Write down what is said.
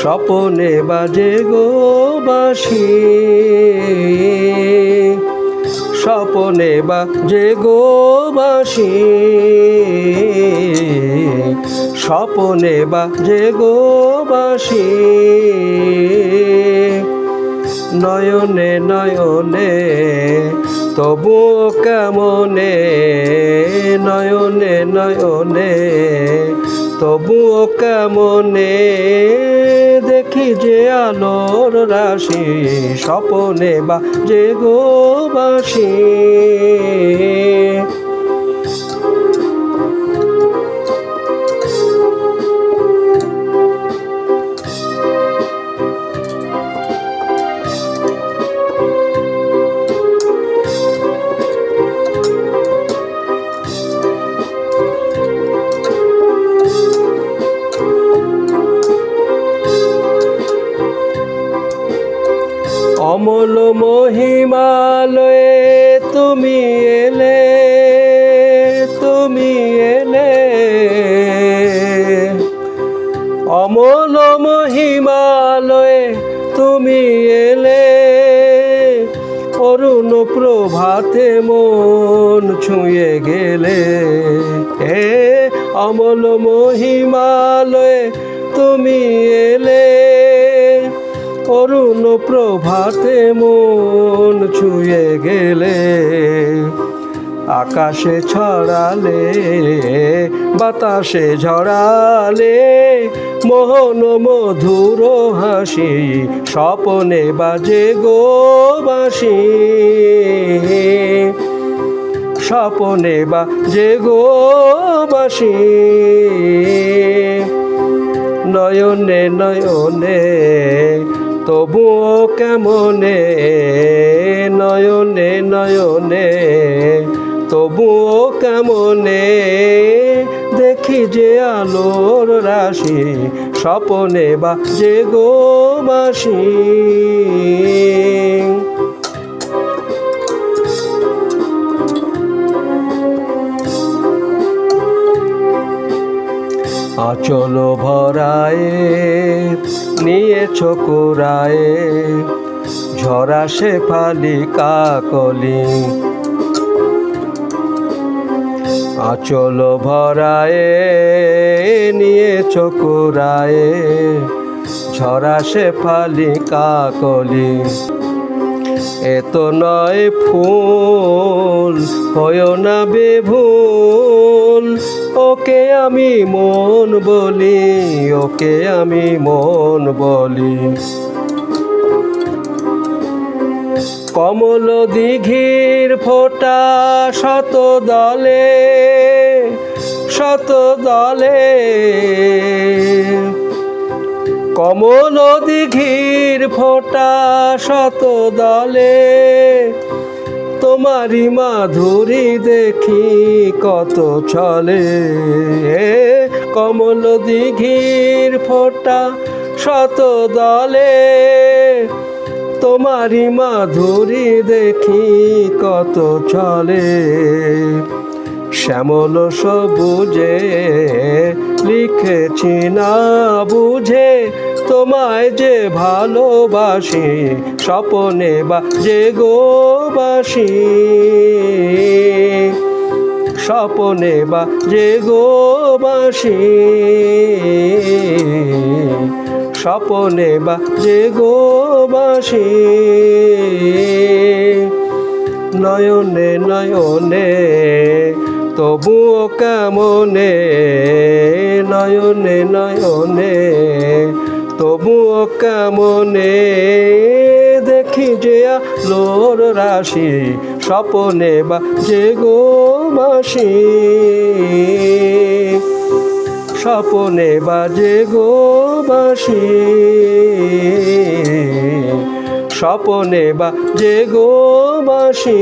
স্বপনে বাজে গো বাসি স্বপনে বাজে গো বাসি স্বপনে বাজে গো বাসি নয়নে নয়নে তবু কেমনে? নয়নে নয়নে তবুও কেমনে দেখি যে আলোর রাশি স্বপনে বা যে গো এলে। অমল মহিমালয়ে তুমি এলে। অরুণ প্রভাতে মন ছুঁয়ে গেলে। এ অমল মহিমালয়ে তুমি এলে। অরুণ প্রভাতে মন ছুঁয়ে গেলে। আকাশে ছড়ালে, বাতাসে ঝরালে, মোহন মধুর হাসি, স্বপনে বাজে গো বাসি স্বপনে বাজে গো বাসি নয়নে নয়নে, তবুও কেমনে? নয়নে নয়নে তবুও কেমনে দেখি যে আলোর রাশি, স্বপনে বা যে গো বাসি? আচল ভরায়ে নিয়েছ কুরায়ে, ঝরা সে ফালি কাকলি আচল ভরায়ে নিয়ে কুরায়ে ঝরা সে ফালি কাকলি। এত নয় ফুল, হয় না বেভুল, ওকে আমি মন বলি, ওকে আমি মন বলি। কমল দিঘির ফোটা শত দলে শত দলে। কমল দিঘির ফোটা শত দলে তোমারি মাধুরী দেখি কত চলে কমল দিঘির ফোটা শত দলে। তোমারি মাধুরী দেখি কত চলে শ্যামল সবুজে লিখেছি না বুঝে, তোমায় যে ভালোবাসি, স্বপনে বা যে গো বাসি। স্বপনে বা যে গো বাসি। স্বপনে বা যে গো বাসি। নয়নে নয়নে তবুও কেমনে? নয়নে নয়নে তবুও কেমনে? দেখি যে লোর রাশি স্বপনে বা যে গো বাসি স্বপনে বাজে গো বাসি স্বপনে বাজে গো বাসি